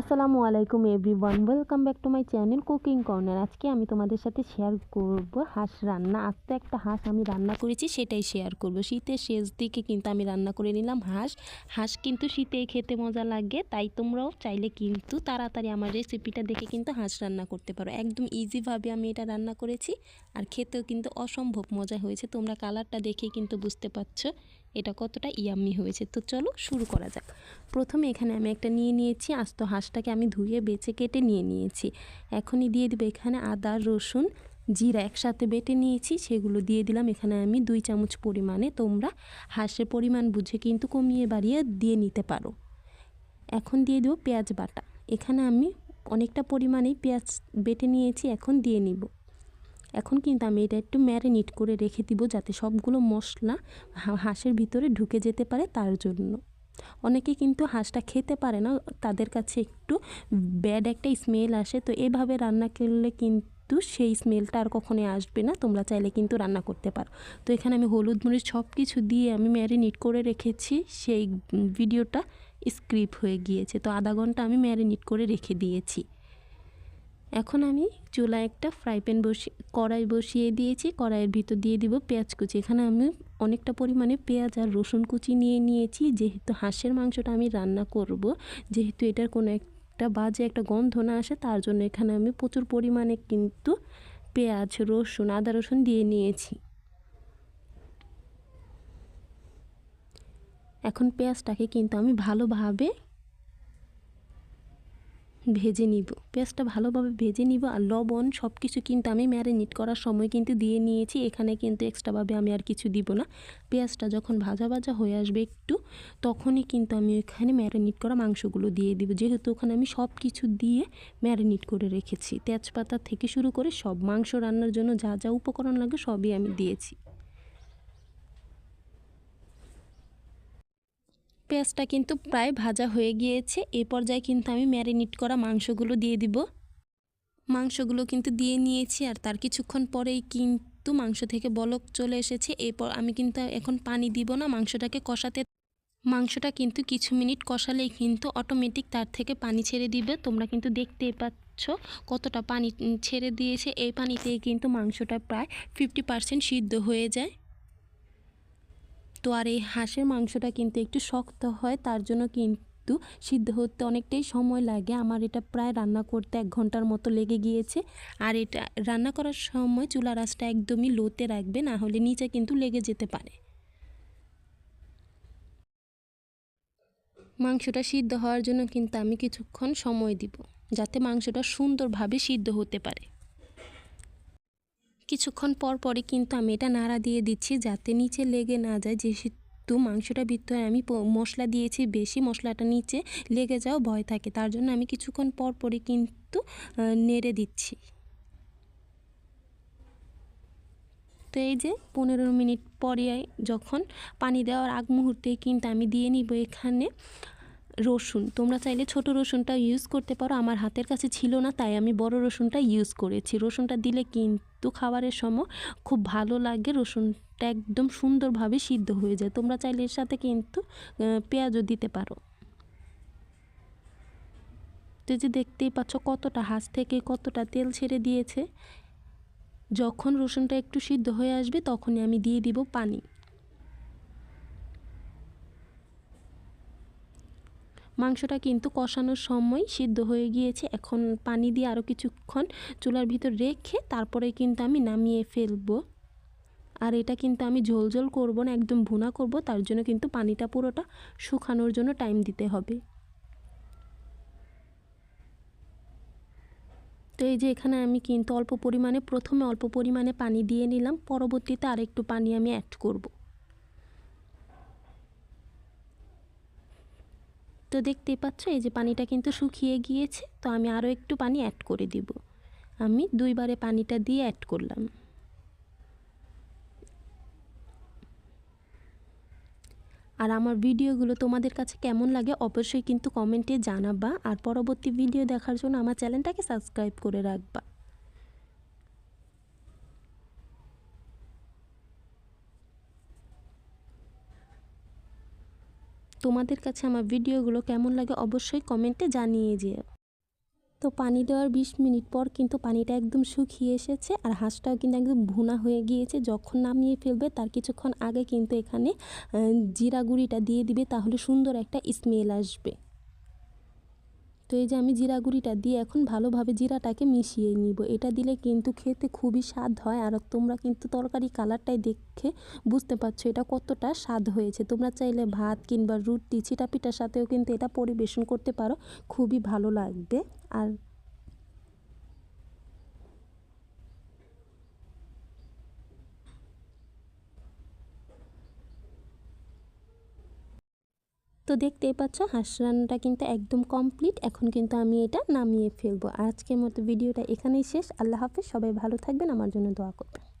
আসসালামু আলাইকুম everyone, welcome back to my channel cooking corner. আজকে আমি তোমাদের সাথে শেয়ার করব হাঁস রান্না। আজ তো একটা হাঁস আমি রান্না করেছি, সেটাই শেয়ার করব। শীতের শেষ দিকে কিন্তু আমি রান্না করে নিলাম হাঁস। হাঁস কিন্তু শীতে খেতে মজা লাগে, তাই তোমরাও চাইলে কিন্তু তাড়াতাড়ি আমার রেসিপিটা দেখে কিন্তু হাঁস রান্না করতে পারো। একদম ইজিভাবে আমি এটা রান্না করেছি, আর খেতেও কিন্তু অসম্ভব মজা হয়েছে। তোমরা কালারটা দেখে কিন্তু বুঝতে পারছ। এটা কতটা ইয়াম্মি হয়েছে। তো চলো শুরু করা যাক। প্রথমে এখানে আমি একটা নিয়ে নিয়েছি, আস্ত হাঁসটাকে আমি ধুয়ে বেছে কেটে নিয়ে নিয়েছি। এখনই দিয়ে দেবো এখানে আদা, রসুন, জিরা একসাথে বেটে নিয়েছি, সেগুলো দিয়ে দিলাম। এখানে আমি দুই চামচ পরিমাণে তোমরা হাঁসের পরিমাণ বুঝে কিন্তু কমিয়ে বাড়িয়ে দিয়ে নিতে পারো। এখন দিয়ে দেবো পেঁয়াজ বাটা। এখানে আমি অনেকটা পরিমাণেই পেঁয়াজ বেটে নিয়েছি, এখন দিয়ে নিব। এখন কিন্তু আমি এটা একটু ম্যারিনেট করে রেখে দিব যাতে সবগুলো মশলা হাঁসের ভিতরে ঢুকে যেতে পারে তার জন্য। অনেকে কিন্তু হাঁসটা খেতে পারে না, তাদের কাছে একটু ব্যাড একটা স্মেল আসে। তো এভাবে রান্না করলে কিন্তু সেই স্মেলটা আর কখনোই আসবে না, তোমরা চাইলে কিন্তু রান্না করতে পারো। তো এখানে আমি হলুদ মরিচ সব কিছু দিয়ে আমি ম্যারিনেট করে রেখেছি, সেই ভিডিওটা স্ক্রিপ হয়ে গিয়েছে। তো আধা ঘণ্টা আমি ম্যারিনেট করে রেখে দিয়েছি। এখন আমি চুলায় একটা ফ্রাই প্যান বসিয়ে কড়াই বসিয়ে দিয়েছি, কড়াইয়ের ভিতর দিয়ে দিব পেঁয়াজ কুচি। এখানে আমি অনেকটা পরিমাণে পেঁয়াজ আর রসুন কুচি নিয়ে নিয়েছি, যেহেতু হাঁসের মাংসটা আমি রান্না করব, যেহেতু এটার কোনো একটা বাজে একটা গন্ধ না আসে, তার জন্য এখানে আমি প্রচুর পরিমাণে কিন্তু পেঁয়াজ, রসুন, আদা রসুন দিয়ে নিয়েছি। এখন পেঁয়াজটাকে কিন্তু আমি ভালোভাবে ভেজে নিব। পেঁয়াজটা ভালোভাবে ভেজে নিব আর লবণ সব কিছু কিন্তু আমি ম্যারিনেট করার সময় কিন্তু দিয়ে নিয়েছি। এখানে কিন্তু এক্সট্রাভাবে আমি আর কিছু দিব না। পেঁয়াজটা যখন ভাজা ভাজা হয়ে আসবে একটু, তখনই কিন্তু আমি এখানে ম্যারিনেট করা মাংসগুলো দিয়ে দিব। যেহেতু ওখানে আমি সব কিছু দিয়ে ম্যারিনেট করে রেখেছি। তেজপাতা থেকে শুরু করে সব মাংস রান্নার জন্য যা যা উপকরণ লাগে সবই আমি দিয়েছি। পেঁয়াজটা কিন্তু প্রায় ভাজা হয়ে গিয়েছে। এ পর্যায়ে কিন্তু আমি ম্যারিনেট করা মাংসগুলো দিয়ে দিব। মাংসগুলো কিন্তু দিয়ে নিয়েছি আর তার কিছুক্ষণ পরেই কিন্তু মাংস থেকে বলক চলে এসেছে। এরপর আমি কিন্তু এখন পানি দিব না, মাংসটাকে কষাতে। মাংসটা কিন্তু কিছু মিনিট কষালেই কিন্তু অটোমেটিক তার থেকে পানি ছেড়ে দিবে। তোমরা কিন্তু দেখতেই পাচ্ছ কতটা পানি ছেড়ে দিয়েছে। এই পানিতেই কিন্তু মাংসটা প্রায় ফিফটি পার্সেন্ট সিদ্ধ হয়ে যায়। তো আর এই হাঁসের মাংসটা কিন্তু একটু শক্ত হয়, তার জন্য কিন্তু সিদ্ধ হতে অনেকটাই সময় লাগে। আমার এটা প্রায় রান্না করতে এক ঘণ্টার মতো লেগে গিয়েছে। আর এটা রান্না করার সময় চুলা রাসটা একদমই লোতে রাখবে না হলে নিচে কিন্তু লেগে যেতে পারে। মাংসটা সিদ্ধ হওয়ার জন্য কিন্তু আমি কিছুক্ষণ সময় দিব, যাতে মাংসটা সুন্দরভাবে সিদ্ধ হতে পারে। কিছুক্ষণ পর পরে কিন্তু আমি এটা নাড়া দিয়ে দিচ্ছি যাতে নিচে লেগে না যায়। যে যেহেতু মাংসটা ভিতরে আমি মশলা দিয়েছি, বেশি মশলাটা নিচে লেগে যাও ভয় থাকে, তার জন্য আমি কিছুক্ষণ পর পরে কিন্তু নেড়ে দিচ্ছি। তো এই যে পনেরো মিনিট পরে যখন পানি দেওয়ার আগ মুহূর্তে কিন্তু আমি দিয়ে নিব এখানে রসুন। তোমরা চাইলে ছোট রসুনটা ইউজ করতে পারো, আমার হাতের কাছে ছিল না, তাই আমি বড় রসুনটা ইউজ করেছি। রসুনটা দিলে কিন্তু খাবারের সময় খুব ভালো লাগে, রসুনটা একদম সুন্দরভাবে সিদ্ধ হয়ে যায়। তোমরা চাইলে এর সাথে কিন্তু পেঁয়াজও দিতে পারো। তো যে দেখতেই পাচ্ছ কতটা হাঁস থেকে কতটা তেল ছেড়ে দিয়েছে। যখন রসুনটা একটু সিদ্ধ হয়ে আসবে, তখনই আমি দিয়ে দিব পানি। মাংসটা কিন্তু কষানোর সময় সিদ্ধ হয়ে গিয়েছে। এখন পানি দিয়ে আরও কিছুক্ষণ চুলার ভিতর রেখে তারপরে কিন্তু আমি নামিয়ে ফেলব। আর এটা কিন্তু আমি ঝোল ঝোল করব না, একদম ভুনা করব, তার জন্য কিন্তু পানিটা পুরোটা শুকানোর জন্য টাইম দিতে হবে। তো এই যে এখানে আমি কিন্তু অল্প পরিমাণে, প্রথমে অল্প পরিমাণে পানি দিয়ে নিলাম, পরবর্তীতে আরেকটু পানি আমি অ্যাড করব। তো দেখতেই পাচ্ছ, এই যে পানিটা কিন্তু শুকিয়ে গিয়েছে, তো আমি আরও একটু পানি অ্যাড করে দিব। আমি দুইবারে পানিটা দিয়ে অ্যাড করলাম। আর আমার ভিডিওগুলো তোমাদের কাছে কেমন লাগে অবশ্যই কিন্তু কমেন্টে জানাবা, আর পরবর্তী ভিডিও দেখার জন্য আমার চ্যানেলটাকে সাবস্ক্রাইব করে রাখবা। তোমাদের কাছে আমার ভিডিওগুলো কেমন লাগে অবশ্যই কমেন্টে জানিয়ে যেও। তো পানি দেওয়ার বিশ মিনিট পর কিন্তু পানিটা একদম শুকিয়ে এসেছে আর হাঁসটাও কিন্তু একদম ভুনা হয়ে গিয়েছে। যখন নামিয়ে ফেলবে তার কিছুক্ষণ আগে কিন্তু এখানে জিরা গুঁড়িটা দিয়ে দিবে তাহলে সুন্দর একটা স্মেল আসবে। তো এই যে আমি জিরা গুঁড়িটা দিয়ে এখন ভালোভাবে জিরাটাকে মিশিয়ে নিব। এটা দিলে কিন্তু খেতে খুবই স্বাদ হয়। আর তোমরা কিন্তু তরকারি কালারটাই দেখে বুঝতে পারছ এটা কতটা স্বাদ হয়েছে। তোমরা চাইলে ভাত কিংবা রুটি, ছিটাপিটার সাথেও কিন্তু এটা পরিবেশন করতে পারো। খুবই ভালো লাগবে। আর তো দেখতেই পাচ্ছ, হাঁস রান্নাটা কিন্তু একদম কমপ্লিট এখন কিন্তু আমি এটা নামিয়ে ফেলব। আজকের মতো ভিডিওটা এখানেই শেষ। আল্লাহ হাফেজ। সবাই ভালো থাকবেন। আমার জন্য দোয়া করবেন।